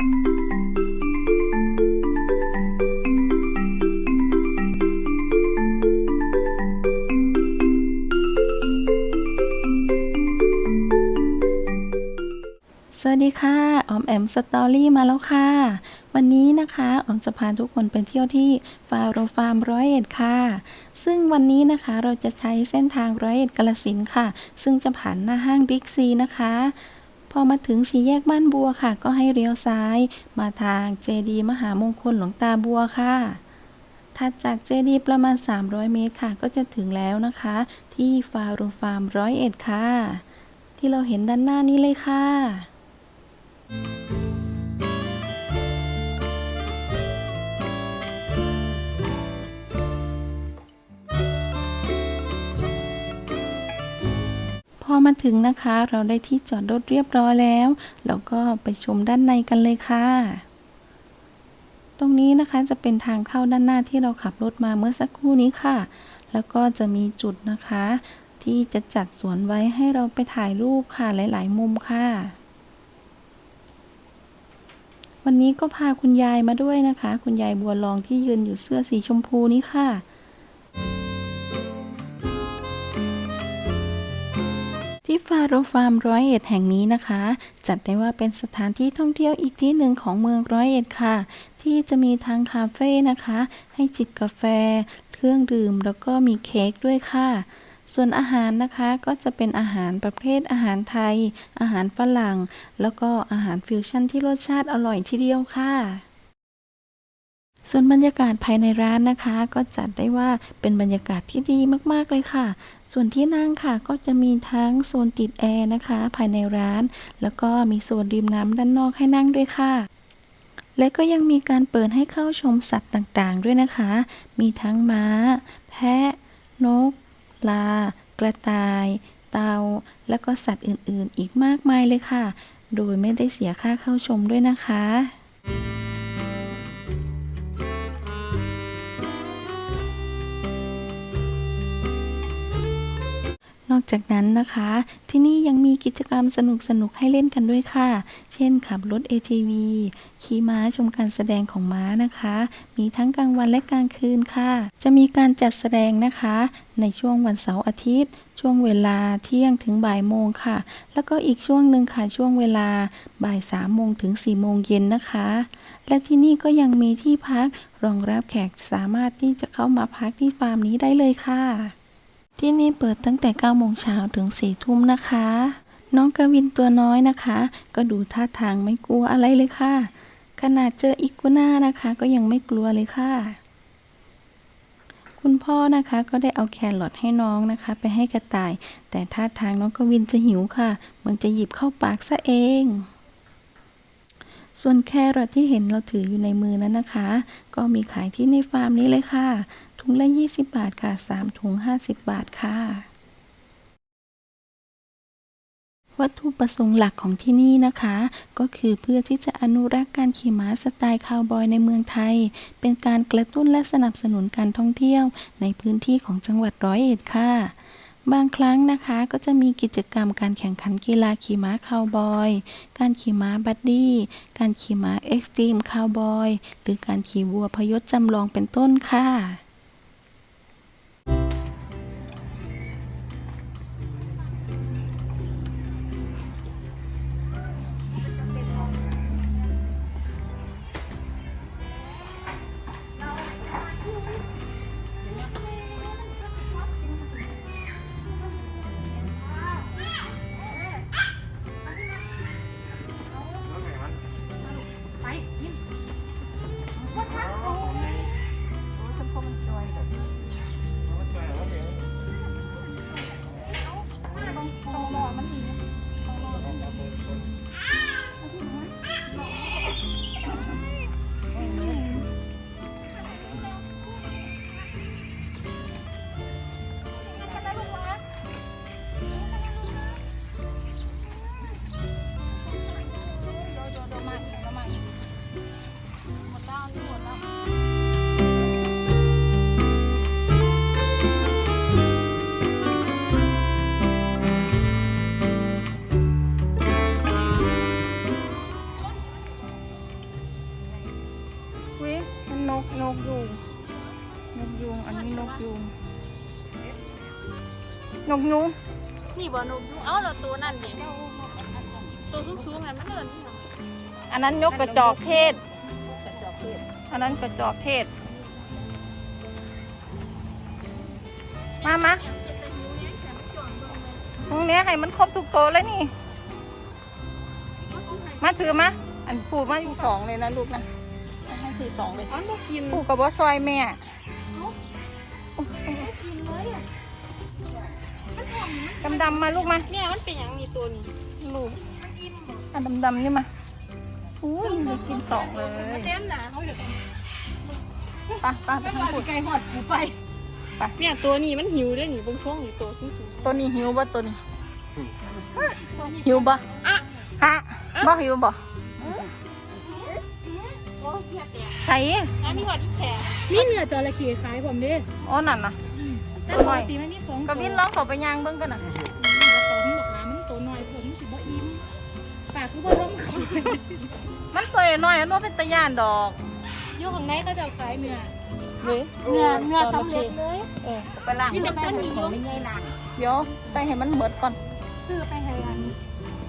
สวัสดีค่ะ ออมแอมสตอรี่มาแล้วค่ะ วันนี้นะคะออมจะพาทุกคนไปเที่ยวที่ฟาโรฟาร์มร้อยเอ็ดค่ะ ซึ่งวันนี้นะคะเราจะใช้เส้นทางร้อยเอ็ดกาลสินค่ะ ซึ่งจะผ่านหน้าห้างบิ๊กซีนะคะ พอมาถึงสี่แยกบ้านบัวค่ะ ก็ให้เลี้ยวซ้าย มาทางเจดีมหามงคลหลวงตาบัวค่ะถัดจากเจดีประมาณ 300 เมตรค่ะ ก็จะถึงแล้วนะคะ ที่ฟาโรฟาร์มร้อยเอ็ดค่ะ ที่เราเห็นด้านหน้านี้เลยค่ะพอ มาถึงนะคะ เราได้ที่จอดรถเรียบร้อยแล้ว เราก็ไปชมด้านในกันเลยค่ะ ตรงนี้นะคะจะเป็นทางเข้าด้านหน้าที่เราขับรถมาเมื่อสักครู่นี้ค่ะ แล้วก็จะมีจุดนะคะ ที่จะจัดสวนไว้ให้เราไปถ่ายรูปค่ะหลาย ๆ มุมค่ะวันนี้ก็พาคุณยายมาด้วยนะคะ คุณยายบัวลองที่ยืนอยู่เสื้อสีชมพูนี้ค่ะ ฟาโรฟาร์มร้อยเอ็ดแห่งนี้นะคะ จัดได้ว่าเป็นสถานที่ท่องเที่ยวอีกที่หนึ่งของเมืองร้อยเอ็ดค่ะ ที่จะมีทางคาเฟ่นะคะ ให้จิบกาแฟ เครื่องดื่มแล้วก็มีเค้กด้วยค่ะ ส่วนอาหารนะคะก็จะเป็นอาหารประเภทอาหารไทย อาหารฝรั่ง แล้วก็อาหารฟิวชั่นที่รสชาติอร่อยทีเดียวค่ะ ส่วนบรรยากาศภายในร้านนะคะ ก็จัดได้ว่าเป็นบรรยากาศที่ดีมากๆเลยค่ะ ส่วนที่นั่งค่ะก็จะมีทั้งโซนติดแอร์นะคะ ภายในร้าน แล้วก็มีโซนริมน้ำด้านนอกให้นั่งด้วยค่ะและก็ยังมีการเปิดให้เข้าชมสัตว์ต่างๆ ด้วยนะคะ มีทั้งม้า แพะ นกลา กระต่าย เต่า และก็สัตว์อื่นๆ อีกมากมายเลยค่ะ โดยไม่ได้เสียค่าเข้าชมด้วยนะคะ จากนั้นนะคะ ที่นี่ยังมีกิจกรรมสนุกๆให้เล่นกันด้วยค่ะ เช่นขับรถ ATV ขี่ม้าชมการแสดงของม้านะคะ มีทั้งกลางวันและกลางคืนค่ะ จะมีการจัดแสดงนะคะ ในช่วงวันเสาร์อาทิตย์ ช่วงเวลาเที่ยงถึงบ่ายโมงค่ะ แล้วก็อีกช่วงหนึ่งค่ะช่วงเวลาบ่ายสามโมงถึงสี่โมงเย็นนะคะ และที่นี่ก็ยังมีที่พักรองรับแขกสามารถที่จะเข้ามาพักที่ฟาร์มนี้ได้เลยค่ะ ที่นี่เปิดตั้งแต่9โมงเช้าถึง4ทุ่มนะคะ น้องกวินตัวน้อยนะคะ ก็ดูท่าทางไม่กลัวอะไรเลยค่ะ ขนาดเจออีกัวน่านะคะ ก็ยังไม่กลัวเลยค่ะ คุณพ่อนะคะก็ได้เอาแครอทให้น้องนะคะ ไปให้กระต่าย แต่ท่าทางน้องกวินจะหิวค่ะ เหมันจะหยิบเข้าปากซะเองส่วนแครอทที่เห็นเราถืออยู่ในมือนั้นนะคะ ก็มีขายที่ในฟาร์มนี้เลยค่ะ ถุงละ 20 บาทค่ะ 3 ถุง 50 บาทค่ะ วัตถุประสงค์หลักของที่นี่นะคะ ก็คือเพื่อที่จะอนุรักษ์การขี่ม้าสไตล์คาวบอยในเมืองไทย เป็นการกระตุ้นและสนับสนุนการท่องเที่ยว ในพื้นที่ของจังหวัดร้อยเอ็ดค่ะบางครั้งนะคะก็จะมีกิจกรรมการแข่งขันกีฬาขี่ม้าคาวบอย การขี่ม้าบัดดี้ การขี่ม้าเอ็กซ์ตรีมคาวบอย หรือการขี่วัวพยศจำลองเป็นต้นค่ะ นกนกยูงนกยูงอันนี้นกยูงนกยูงนี่บ่นกยุงเอ้าเราตัวนั่นนี่ตัวสูงๆไงมันเดินนี่หรออันนั้นนกกระจอกเทศ อันนั้นกระจอกเทศ มามาตรงเนี้ยให้มันครบทุกโตวเลยนี่ มาถือมา อันปูมาอีกสองเลยนะลูกนะให้ สี่สองเลยมันบ่กินปูกับว่าซอยแม่กินเลยอะดำดำๆมาลูกมาเนี่ยมันเป็นอย่างนี้ตัวนี้ลูกอันดำดำๆนี่มาอู้ยมันกินสองเลยเต้นนะเขาอยู่ไปไปไปทางปูไก่หอดกูไปเนี่ยตัวนี้มันหิวด้วยนี่เบงช่วงนี่ตัวสูงตัวนี้หิวบ่ตัวนี้ หิวบ่ฮะบ่หิวบ่ๆ โอ้เพียแต่ใส่อันนี้หอดอีแขมีเนื้อจระเข้ขายผมเด้อ๋อนั่นน่ะแต่ปกติมันมีสองกวินลองเข้าไปย่างเบิ่งกันน่ะตัวนี้บอกนะมันตัวน้อยผมสิบ่อิ่มปากคือบ่ท้องเขามันตัวน้อยอันว่าเป็นตะย่านดอกอยู่ข้างในเขาจะขายเนื้อเว้ยเนื้อเนื้อสำเร็จเลยเออไปล้างมีแต่ต้นนี้อยู่เดี๋ยวใส่ให้มันเหมือดก่อนคือไปให้อันนี้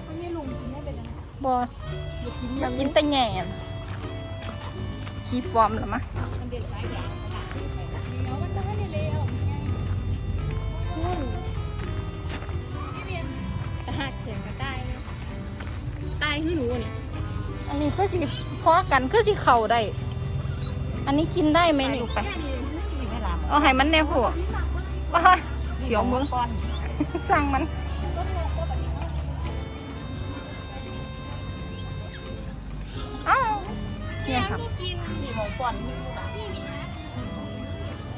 มันไม่ลุงกินได้เป็นยังไงบ่อยากกินอเนื้ยาอกกินแต่แหน่ ขี้ปลอมละมะมันเด็ดหลายอย่างขนาดนี้เดี๋ยวมันได้เร็วนี่เรียนจะหักเสียงก็ได้เลยตายคือหนูนี่อันนี้คือสิพอกันคือสิเข้าได้ อันนี้กินได้ไหมนี่ไปเอาให้มันแน่ผัวว้าเสียวมึงสั่งมันอ้าว เนี่ยค่ะกินมีหมองป้อนมีหลาน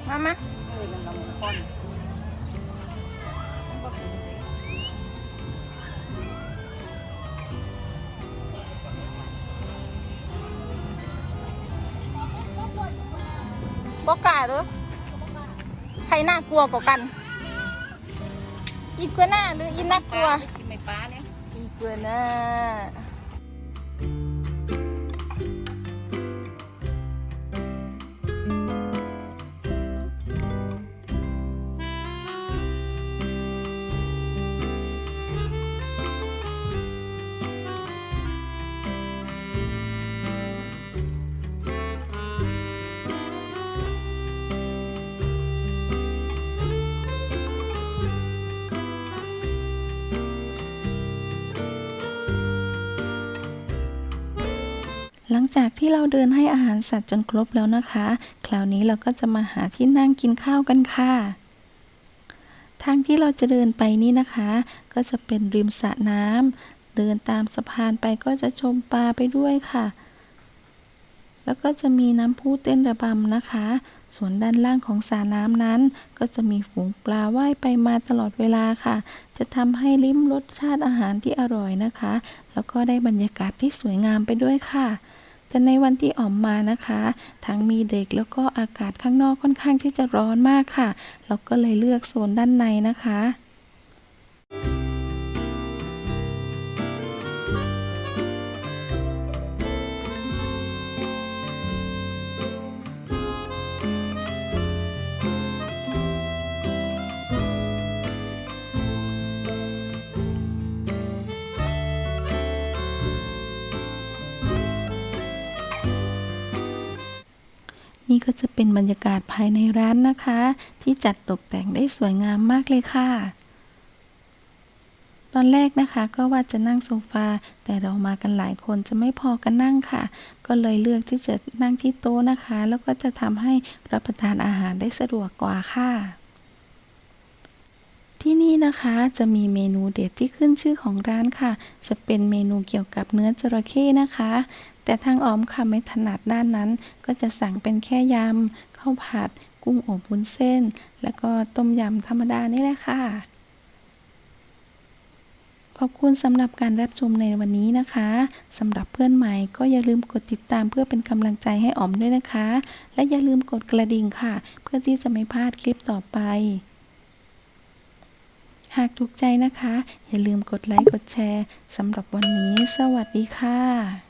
มามาเอ้ยมันละหมองป้อนบอกกล้าหรือใครน่ากลัวกว่ากัน อีกัวหน้าหรืออีน่ากลัวกินไม่ป้าเนี่ยอีกัวหน้า หลังจากที่เราเดินให้อาหารสัตว์จนครบแล้วนะคะ คราวนี้เราก็จะมาหาที่นั่งกินข้าวกันค่ะ ทางที่เราจะเดินไปนี่นะคะ ก็จะเป็นริมสระน้ำเดินตามสะพานไปก็จะชมปลาไปด้วยค่ะ แล้วก็จะมีน้ำพุเต้นระบำนะคะ ส่วนด้านล่างของสระน้ำนั้น ก็จะมีฝูงปลาว่ายไปมาตลอดเวลาค่ะ จะทำให้ลิ้มรสชาติอาหารที่อร่อยนะคะ แล้วก็ได้บรรยากาศที่สวยงามไปด้วยค่ะ แต่ในวันที่ออมมานะคะ ทั้งมีเด็กแล้วก็อากาศข้างนอกค่อนข้างที่จะร้อนมากค่ะ เราก็เลยเลือกโซนด้านในนะคะ นี่ก็จะเป็นบรรยากาศภายในร้านนะคะ ที่จัดตกแต่งได้สวยงามมากเลยค่ะ ตอนแรกนะคะก็ว่าจะนั่งโซฟา แต่เรามากันหลายคนจะไม่พอกันนั่งค่ะ ก็เลยเลือกที่จะนั่งที่โต๊ะนะคะ แล้วก็จะทำให้รับประทานอาหารได้สะดวกกว่าค่ะที่นี่นะคะจะมีเมนูเด็ดที่ขึ้นชื่อของร้านค่ะ จะเป็นเมนูเกี่ยวกับเนื้อจระเข้นะคะ แต่ทางออมค่ะไม่ถนัดด้านนั้น ก็จะสั่งเป็นแค่ยำข้าวผัด กุ้งอบวุ้นเส้น แล้วก็ต้มยำธรรมดานี่แหละค่ะ ขอบคุณสำหรับการรับชมในวันนี้นะคะสำหรับเพื่อนใหม่ก็อย่าลืมกดติดตามเพื่อเป็นกำลังใจให้ออมด้วยนะคะ และอย่าลืมกดกระดิ่งค่ะ เพื่อที่จะไม่พลาดคลิปต่อไปหากถูกใจนะคะ อย่าลืมกดไลค์ กดแชร์สำหรับวันนี้ สวัสดีค่ะ